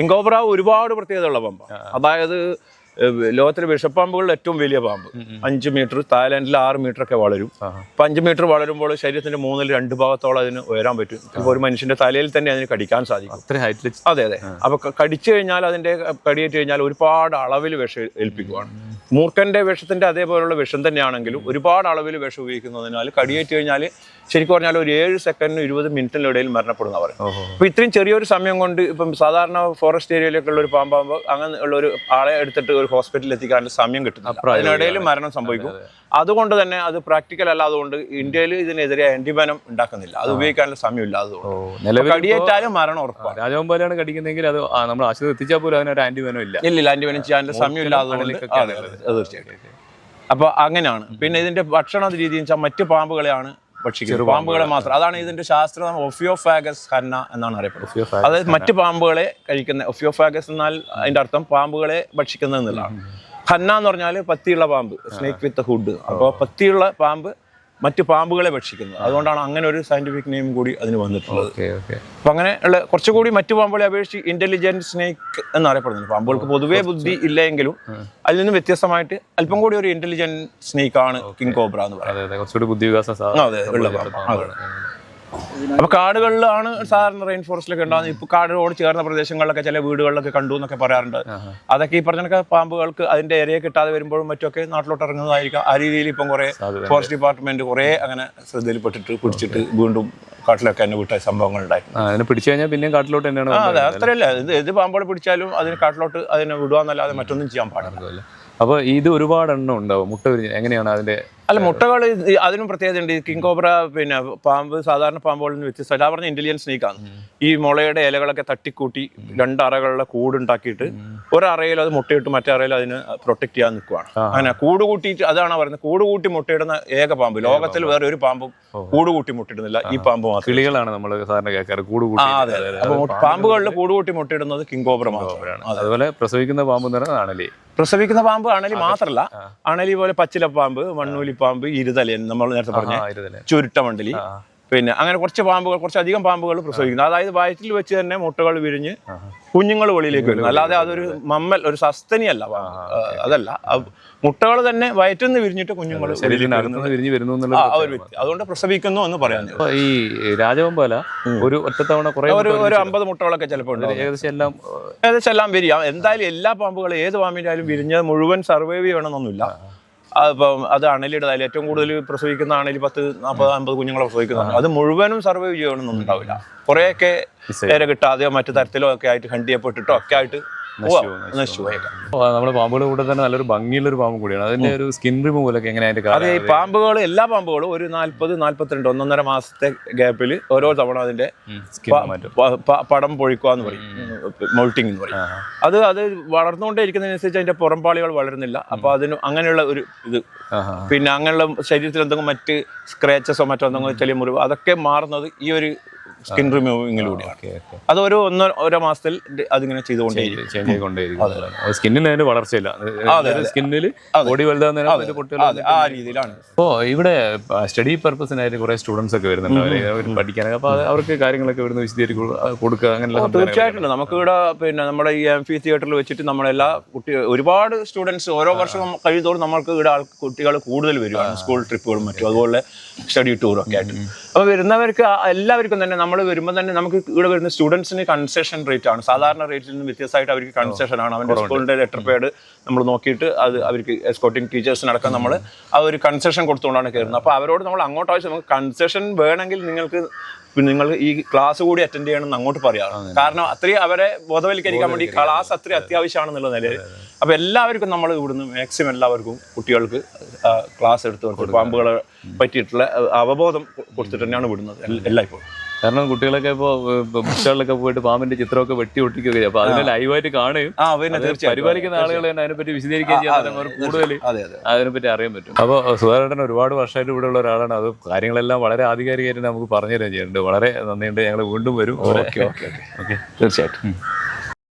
King cobra ഒരുപാട് പ്രത്യേകതയുള്ള പാമ്പാണ് അതായത് ലോകത്തിലെ വിഷപ്പാമ്പുകളിൽ ഏറ്റവും വലിയ പാമ്പ്. അഞ്ച് മീറ്റർ തായ്ലാൻഡിൽ ആറ് മീറ്റർ ഒക്കെ വളരും അപ്പൊ അഞ്ച് മീറ്റർ വളരുമ്പോൾ ശരീരത്തിന്റെ മൂന്നിൽ രണ്ട് ഭാഗത്തോളം അതിന് ഉയരാൻ പറ്റും. ഇപ്പോൾ ഒരു മനുഷ്യന്റെ തലയിൽ തന്നെ അതിന് കടിക്കാൻ സാധിക്കും. അതെ അതെ. അപ്പൊ കടിച്ചു കഴിഞ്ഞാൽ അതിന്റെ കടിയേറ്റ് കഴിഞ്ഞാൽ ഒരുപാട് അളവിൽ വിഷം ഏൽപ്പിക്കുവാണ്. മൂർഖന്റെ വിഷത്തിന്റെ അതേപോലെയുള്ള വിഷം തന്നെയാണെങ്കിലും ഒരുപാട് അളവിൽ വിഷം ഉപയോഗിക്കുന്നതിനാൽ കടിയേറ്റ് കഴിഞ്ഞാൽ ശരിക്കും പറഞ്ഞാൽ ഒരു ഏഴ് സെക്കൻഡിനും ഇരുപത് മിനിറ്റിനിടയിൽ മരണപ്പെടുന്നവർ. മരണപ്പെടുന്ന പറയും അപ്പോൾ ഇത്രയും ചെറിയൊരു സമയം കൊണ്ട് ഇപ്പം സാധാരണ ഫോറസ്റ്റ് ഏരിയയിലൊക്കെ ഉള്ള ഒരു പാമ്പാകുമ്പോൾ അങ്ങനെ ഉള്ള ഒരു ആളെ എടുത്തിട്ട് ഒരു ഹോസ്പിറ്റലിൽ എത്തിക്കാനുള്ള സമയം കിട്ടുന്നില്ല. അതിനിടയിൽ മരണം സംഭവിക്കും. അതുകൊണ്ട് തന്നെ അത് പ്രാക്ടിക്കൽ അല്ലാതുകൊണ്ട് ഇന്ത്യയിൽ ഇതിനെതിരെ ആന്റിബനം ഉണ്ടാക്കുന്നില്ല. അത് ഉപയോഗിക്കാനുള്ള സമയമില്ല അതുകൊണ്ട് കടിയേറ്റാലും മരണം ഉറപ്പാണ് രാജവമ്പാലാണ് കടിക്കുന്നെങ്കിൽ അത് നമ്മൾ ആശുപത്രി എത്തിച്ചാൽ പോലും അതിനൊരു ആന്റിബയോനും ഇല്ല. ഇല്ല ആന്റിബനം ചെയ്യാനുള്ള സമയമില്ല അതുകൊണ്ട് തീർച്ചയായിട്ടും. അപ്പൊ അങ്ങനെയാണ്. പിന്നെ ഇതിന്റെ ഭക്ഷണ രീതി വെച്ചാൽ മറ്റു പാമ്പുകളെയാണ് ഭക്ഷിക്കുന്നത്. പാമ്പുകളെ മാത്രം. അതാണ് ഇതിന്റെ ശാസ്ത്രം. ഒഫിയോഫാഗസ് ഹന്ന എന്നാണ് അറിയപ്പെടുന്നത്. അതായത് മറ്റു പാമ്പുകളെ കഴിക്കുന്ന ഒഫിയോഫാഗസ് എന്നാൽ അതിന്റെ അർത്ഥം പാമ്പുകളെ ഭക്ഷിക്കുന്നത് എന്നുള്ളതാണ്. ഹന്ന എന്ന് പറഞ്ഞാൽ പത്തിയുള്ള പാമ്പ് സ്നേക്ക് വിത്ത് ഹുഡ് അപ്പോൾ പത്തിയുള്ള പാമ്പ് മറ്റു പാമ്പുകളെ ഭക്ഷിക്കുന്നത് അതുകൊണ്ടാണ് അങ്ങനെ ഒരു സയന്റിഫിക് നെയിം കൂടി അതിന് വന്നിട്ടുള്ളത്. അപ്പൊ അങ്ങനെ ഉള്ള കുറച്ചുകൂടി മറ്റു പാമ്പുകളെ അപേക്ഷിച്ച് ഇന്റലിജന്റ് സ്നേക്ക് എന്നറിയപ്പെടുന്നത് പാമ്പുകൾക്ക് പൊതുവേ ബുദ്ധി ഇല്ലെങ്കിലും അതിൽ നിന്ന് വ്യത്യസ്തമായിട്ട് അല്പം കൂടി ഒരു ഇന്റലിജന്റ് സ്നേക്ക് ആണ് കിങ് കോബ്ര എന്ന് പറയുന്നത്. കുറച്ചുകൂടി അപ്പൊ കാടുകളിലാണ് സാധാരണ റെയിൻ ഫോറസ്റ്റിലൊക്കെ ഉണ്ടാകുന്നത്. ഇപ്പൊ കാടിനോട് ചേർന്ന പ്രദേശങ്ങളിലൊക്കെ ചില വീടുകളിലൊക്കെ കണ്ടു എന്നൊക്കെ പറയാറുണ്ട്. അതൊക്കെ ഈ പറഞ്ഞ പാമ്പുകൾക്ക് അതിന്റെ ഇരയെ കിട്ടാതെ വരുമ്പോഴും മറ്റൊക്കെ നാട്ടിലോട്ട് ഇറങ്ങുന്നതായിരിക്കാം. ആ രീതിയിൽ ഇപ്പം കുറെ ഫോറസ്റ്റ് ഡിപ്പാർട്ട്മെന്റ് കുറെ അങ്ങനെ ശ്രദ്ധയിൽപ്പെട്ടിട്ട് പിടിച്ചിട്ട് വീണ്ടും കാട്ടിലൊക്കെ എന്നെ വിട്ട സംഭവങ്ങൾ ഉണ്ടായിരുന്നു അതിനെ പിടിച്ചു കഴിഞ്ഞാൽ പിന്നെയും കാട്ടിലോട്ട് തന്നെയാണ് അതെ അത്രയല്ല ഇത് ഏത് പിടിച്ചാലും അതിന് കാട്ടിലോട്ട് അതിനെ വിടുവാന്നല്ലാതെ മറ്റൊന്നും ചെയ്യാൻ പാടില്ല. അപ്പോൾ അപ്പൊ ഇത് ഒരുപാട് എണ്ണം ഉണ്ടാവും. മുട്ട എങ്ങനെയാണ് അതിന്റെ അല്ല മുട്ടകൾ അതിനും പ്രത്യേകത ഉണ്ട്. കിങ് കോബ്ര പിന്നെ പാമ്പ് സാധാരണ പാമ്പുകളിൽ നിന്ന് വ്യത്യസ്ത ആ പറഞ്ഞ ഇന്റലിജൻസ് സ്നേക്കാണ് ഈ മുളയുടെ ഇലകളൊക്കെ തട്ടിക്കൂട്ടി രണ്ടറകളുടെ കൂടുണ്ടാക്കിയിട്ട് ഒരറയിൽ അത് മുട്ടയിട്ട് മറ്റേ അറയിൽ അതിന് പ്രൊട്ടക്ട് ചെയ്യാൻ നിൽക്കുവാണ് അങ്ങനെ കൂട് കൂട്ടിയിട്ട് അതാണ് പറയുന്നത്. കൂട് കൂട്ടി മുട്ടയിടുന്ന ഏക പാമ്പ്. ലോകത്തിൽ വേറെ ഒരു പാമ്പും കൂട് കൂട്ടി മുട്ടയിടുന്നില്ല ഈ പാമ്പ് മാത്രം. കിളികളാണ് നമ്മൾ സാധാരണ കേൾക്കാറ്. കൂട് കൂട്ടി അതെ പാമ്പുകളിൽ കൂട് കൂട്ടി മുട്ടയിടുന്നത് കിങ് കോബ്ര മാത്രമാണ് അതെ. അതുപോലെ പ്രസവിക്കുന്ന പാമ്പ് എന്ന് പറയുന്നത് ആണല്ലേ പ്രസവിക്കുന്ന പാമ്പ് അണലി മാത്രല്ല. അണലി പോലെ പച്ചില പാമ്പ് മണ്ണൂലി പാമ്പ് ഇരുതലയൻ നമ്മൾ നേരത്തെ പറഞ്ഞ ചുരുട്ടമണ്ടലി പിന്നെ അങ്ങനെ കുറച്ച് പാമ്പുകൾ കുറച്ചധികം പാമ്പുകൾ പ്രസവിക്കുന്നു. അതായത് വയറ്റിൽ വെച്ച് തന്നെ മുട്ടകൾ വിരിഞ്ഞ് കുഞ്ഞുങ്ങൾ വെളിയിലേക്ക് വരുന്നു. അല്ലാതെ അതൊരു മമ്മൽ ഒരു സസ്തനിയല്ല. അതല്ല. മുട്ടകൾ തന്നെ വയറ്റിൽ നിന്ന് വിരിഞ്ഞിട്ട് കുഞ്ഞുങ്ങൾ വിരിഞ്ഞു വരുന്നു അതുകൊണ്ട് പ്രസവിക്കുന്നു എന്ന് പറയാൻ ഈ രാജവമ്പല ഒരു ഒറ്റത്തവണ കുറെ ഒരു ഒരു അമ്പത് മുട്ടകളൊക്കെ ചിലപ്പോൾ ഏകദേശം എല്ലാം ഏകദേശം എല്ലാം വിരിയാം. എന്തായാലും എല്ലാ പാമ്പുകളും ഏത് പാമ്പിന്റെ ആയാലും വിരിഞ്ഞ് മുഴുവൻ സർവൈവ് ചെയ്യണമെന്നൊന്നുമില്ല. അപ്പം അത് അണലിയുടെ അതിൽ ഏറ്റവും കൂടുതൽ പ്രസവിക്കുന്ന അണലി പത്ത് നാൽപ്പത് അമ്പത് കുഞ്ഞുങ്ങളെ പ്രസവിക്കുന്നുണ്ട് അത് മുഴുവനും സർവൈവ് ചെയ്യണമെന്നൊന്നും ഉണ്ടാവില്ല. കുറേയൊക്കെ പേരെ കിട്ടാതെയോ മറ്റു തരത്തിലോ ഒക്കെ ആയിട്ട് ഹണ്ട് ചെയ്യപ്പെട്ടിട്ടോ ഒക്കെ ആയിട്ട് പോവാം. നശിച്ചു പോയേക്കാം നമ്മുടെ പാമ്പുകളുടെ കൂടെ തന്നെ നല്ലൊരു ഭംഗിയുള്ള ഒരു പാമ്പ് കൂടിയാണ്. അതിന്റെ ഒരു സ്കിൻ റിമൂവൽ ഒക്കെ എങ്ങനെ അതിന്റെ അത് ഈ പാമ്പുകൾ എല്ലാ പാമ്പുകളും ഒരു നാല്പത് നാല്പത്തിരണ്ട് ഒന്നൊന്നര മാസത്തെ ഗ്യാപ്പിൽ ഓരോ തവണ അതിന്റെ പടം പൊഴിക്കുക എന്ന് പറയും. മോൾട്ടിങ് എന്ന് പറയും. അത് അത് വളർന്നുകൊണ്ടേ ഇരിക്കുന്നതിനനുസരിച്ച് അതിന്റെ പുറംപാളികൾ വളരുന്നില്ല. അപ്പൊ അതിന് അങ്ങനെയുള്ള ഒരു ഇത്. പിന്നെ അങ്ങനെയുള്ള ശരീരത്തിൽ എന്തെങ്കിലും മറ്റ് സ്ക്രാച്ചസോ മറ്റോ എന്തെങ്കിലും ചെളി മുറിവ് അതൊക്കെ മാറുന്നത് ഈ ഒരു സ്കിൻ റിമൂവിങ്ങിലൂടെയാണ്. അത് ഒരു ഒന്നോ ഓരോ മാസത്തിൽ അതിങ്ങനെ ചെയ്തുകൊണ്ടേയിരിക്കും. സ്കിന്നിന് അതിന് വളർച്ചയില്ല. സ്കിന്നിൽ ബോഡി വലുതാകുന്നതിന് ആ രീതിയിലാണ്. ഇവിടെ സ്റ്റഡി പർപ്പസിനായിട്ട് കുറെ സ്റ്റുഡൻസ് ഒക്കെ വരുന്നുണ്ട്. അവർ പഠിക്കാനൊക്കെ. അപ്പൊ അവർക്ക് കാര്യങ്ങളൊക്കെ ഇവിടുന്ന് വിശദീകരിക്കുക കൊടുക്കുക അങ്ങനെയുള്ള തീർച്ചയായിട്ടും. നമുക്ക് ഇവിടെ പിന്നെ നമ്മുടെ ഈ എം ഫി തിയേറ്ററിൽ വെച്ചിട്ട് നമ്മളെല്ലാ കുട്ടി ഒരുപാട് സ്റ്റുഡൻസ് ഓരോ വർഷം കഴിയുന്നതോറും നമ്മൾക്ക് ഇവിടെ കുട്ടികൾ കൂടുതൽ വരുവാണ്. സ്കൂൾ ട്രിപ്പുകളും മറ്റും അതുപോലെ സ്റ്റഡി ടൂറും ഒക്കെ ആയിട്ട്. അപ്പോൾ വരുന്നവർക്ക് എല്ലാവർക്കും തന്നെ നമ്മൾ വരുമ്പോൾ തന്നെ നമുക്ക് ഇവിടെ വരുന്ന സ്റ്റുഡൻസിന് കൺസെഷൻ റേറ്റ് ആണ്. സാധാരണ റേറ്റിൽ നിന്ന് വ്യത്യസ്തമായിട്ട് അവർക്ക് കൺസെഷൻ ആണ്. അവന്റെ സ്കൂളിന്റെ ലെറ്റർ പേഡ് നമ്മൾ നോക്കിയിട്ട് അത് അവർക്ക് എസ്കോട്ടിംഗ് ടീച്ചേഴ്സിനടക്കം നമ്മൾ ആ ഒരു കൺസെഷൻ കൊടുത്തുകൊണ്ടാണ് കയറുന്നത്. അപ്പോൾ അവരോട് നമ്മൾ അങ്ങോട്ട് ആവശ്യം നമുക്ക് കൺസെഷൻ വേണമെങ്കിൽ നിങ്ങൾക്ക് നിങ്ങൾ ഈ ക്ലാസ് കൂടി അറ്റൻഡ് ചെയ്യണമെന്ന് അങ്ങോട്ട് പറയാം. കാരണം അത്രയും അവരെ ബോധവൽക്കരിക്കാൻ വേണ്ടി ക്ലാസ് അത്രയും അത്യാവശ്യമാണെന്നുള്ള നിലയിൽ. അപ്പൊ എല്ലാവർക്കും നമ്മൾ ഇവിടുന്ന് മാക്സിമം എല്ലാവർക്കും കുട്ടികൾക്ക് ക്ലാസ് എടുത്ത് പാമ്പുകളെ പറ്റിയിട്ടുള്ള അവബോധം കൊടുത്തിട്ട് തന്നെയാണ് വിടുന്നത്. എല്ല- എല്ലായ്പ്പോഴും. കാരണം കുട്ടികളൊക്കെ ഇപ്പോ ബുക്സ്റ്റാളിലൊക്കെ പോയിട്ട് പാമ്പിന്റെ ചിത്രമൊക്കെ വെട്ടി ഒട്ടിക്കുകയൊക്കെ ചെയ്യും അപ്പൊ അതിനെ ലൈവായിട്ട് കാണുകയും പരിപാലിക്കുന്ന ആളുകൾ തന്നെ അതിനെപ്പറ്റി വിശദീകരിക്കുകയും ചെയ്യാൻ കൂടുതൽ അതെ അതെ അതിനെപ്പറ്റി അറിയാൻ പറ്റും. അപ്പോൾ സുധാകരൻ ഒരുപാട് വർഷമായിട്ട് ഇവിടെ ഉള്ള ഒരാളാണ്. അത് കാര്യങ്ങളെല്ലാം വളരെ ആധികാരികമായിട്ട് നമുക്ക് പറഞ്ഞു തരാൻ ചെയ്യുന്നുണ്ട്. വളരെ നന്ദിയുണ്ട്. ഞങ്ങൾ വീണ്ടും വരും. Okay okay okay. തീർച്ചയായിട്ടും.